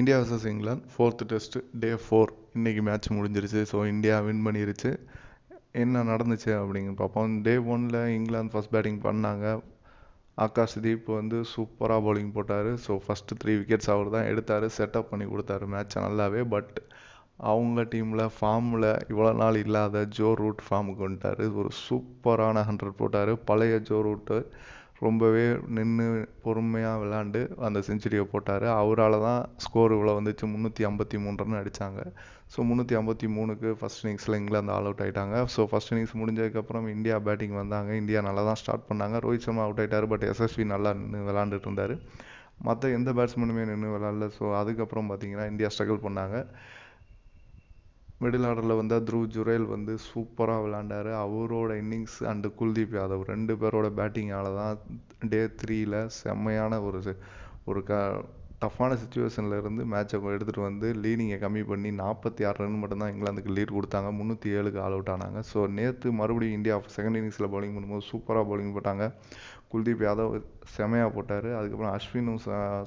India versus England fourth test day four இன்றைக்கி match முடிஞ்சிருச்சு. So India win பண்ணிருச்சு. என்ன நடந்துச்சு அப்படிங்க பார்ப்போம். டே ஒனில் இங்கிலாந்து ஃபஸ்ட் பேட்டிங் பண்ணாங்க. ஆகாஷ் தீப் வந்து சூப்பராக பவுலிங் போட்டார். ஸோ ஃபஸ்ட்டு த்ரீ விக்கெட்ஸ் அவர் தான் எடுத்தார். செட்டப் பண்ணி கொடுத்தாரு மேட்ச்சை நல்லாவே. பட் அவங்க டீமில் ஃபார்மில் இவ்வளோ நாள் இல்லாத ஜோ ரூட் ஃபார்முக்கு வந்துட்டார். ஒரு சூப்பரான ஹண்ட்ரட் போட்டார். பழைய ஜோ ரூட்டு ரொம்பவே நின்று பொறுமையாக விளாண்டு அந்த செஞ்சுரியை போட்டார். அவரால் தான் ஸ்கோர் இவ்வளோ வந்துச்சு. முந்நூற்றி ஐம்பத்தி மூணு ரன் அடித்தாங்க ஸோ முந்நூற்றி ஐம்பத்தி மூணுக்கு ஃபஸ்ட் இன்னிங்ஸில் இங்கிலாந்து ஆல் அவுட் ஆகிட்டாங்க ஸோ ஃபஸ்ட் இன்னிங்ஸ் முடிஞ்சதுக்கப்புறம் இந்தியா பேட்டிங் வந்தாங்க. இந்தியா நல்லா தான் ஸ்டார்ட் பண்ணாங்க. ரோஹித் சர்மா அவுட் ஆகிட்டார் பட் எஸ்எஸ்வி நல்லா நின்று விளாண்டுட்டு இருந்தார். மற்ற எந்த பேட்ஸ்மேனுமே நின்று விளாட்ல. ஸோ அதுக்கப்புறம் பார்த்தீங்கன்னா இந்தியா ஸ்ட்ரகிள் பண்ணாங்க. மிடில் ஆர்டரில் வந்தால் த்ரூ ஜுரேல் வந்து சூப்பராக விளாண்டார் அவரோட இன்னிங்ஸ் அண்டு குல்தீப் யாதவ் ரெண்டு பேரோட பேட்டிங்கால் தான் டே த்ரீயில் செம்மையான ஒரு ஒரு க டஃப்பான சுச்சுவேஷனில் இருந்து மேட்சை எடுத்துகிட்டு வந்து லீடிங்கை கம்மி பண்ணி நாற்பத்தி ஆறு ரன் மட்டும்தான் இங்கிலாந்துக்கு லீட் கொடுத்தாங்க. முந்நூற்றி ஏழுக்கு ஆல் அவுட் ஆனாங்க. ஸோ நேற்று மறுபடியும் இந்தியா செகண்ட் இன்னிங்ஸில் பவுலிங் பண்ணும்போது சூப்பராக பவுலிங் போட்டாங்க. குல்தீப் யாதவ் செமையாக போட்டார். அதுக்கப்புறம் அஸ்வினும்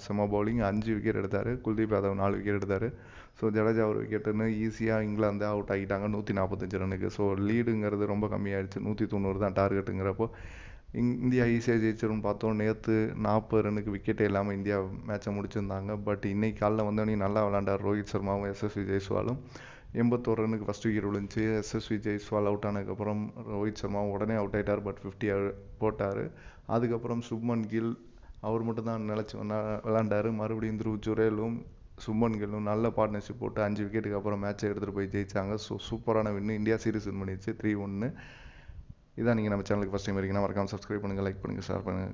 செம பவுலிங் அஞ்சு விக்கெட் எடுத்தார். குல்தீப் யாதவ் நாலு விக்கெட் எடுத்தார். ஸோ ஜடேஜா ஒரு விக்கெட்டுன்னு ஈஸியாக இங்கிலாந்து அவுட் ஆகிட்டாங்க நூற்றி நாற்பத்தஞ்சு ரன்னுக்கு ஸோ லீடுங்கிறது ரொம்ப கம்மியாகிடுச்சு நூற்றி தொண்ணூறு தான் டார்கெட்டுங்கிறப்போ இந்தியா ஈஸியாக ஜெயிச்சிரும்னு பார்த்தோம். நேற்று நாற்பது ரன்னுக்கு விக்கெட்டே இல்லாமல் இந்தியா மேட்சை முடிச்சிருந்தாங்க. பட் இன்னைக்கு காலைல வந்தோடனே நல்லா விளாண்டார் ரோஹித் சர்மாவும் எஸ்எஸ்வி ஜெய்ஸ்வாலும். எண்பத்தோரு ரன்னுக்கு ஃபஸ்ட் விக்கெட் விழுந்துச்சு. எஸ்எஸ்வி ஜெய்ஸ்வால் அவுட் ஆனதுக்கப்புறம் ரோஹித் சர்மா உடனே அவுட் ஆகிட்டார் பட் ஃபிஃப்டி போட்டார். அதுக்கப்புறம் சுப்மன் கில் அவர் மட்டும் தான் நிலச்சி விளாண்டார் மறுபடியும் த்ரூ ஜுரேலும் சுப்மன் கில்லும் நல்ல பார்ட்னர்ஷிப் போட்டு அஞ்சு விக்கெட்டுக்கு அப்புறம் மேட்சை எடுத்துகிட்டு போய் ஜெயிச்சாங்க. ஸோ சூப்பரான வின்னு இந்தியா சீரீஸ் வின் பண்ணிடுச்சு. த்ரீ ஒன்று இதான் நீங்கள் நம்ம சேனலுக்கு ஃபஸ்ட் டைம் வரீங்கன்னா மறக்காமல் சப்ஸ்கிரைப் பண்ணுங்கள் லைக் பண்ணுங்கள் ஷேர் பண்ணுங்கள்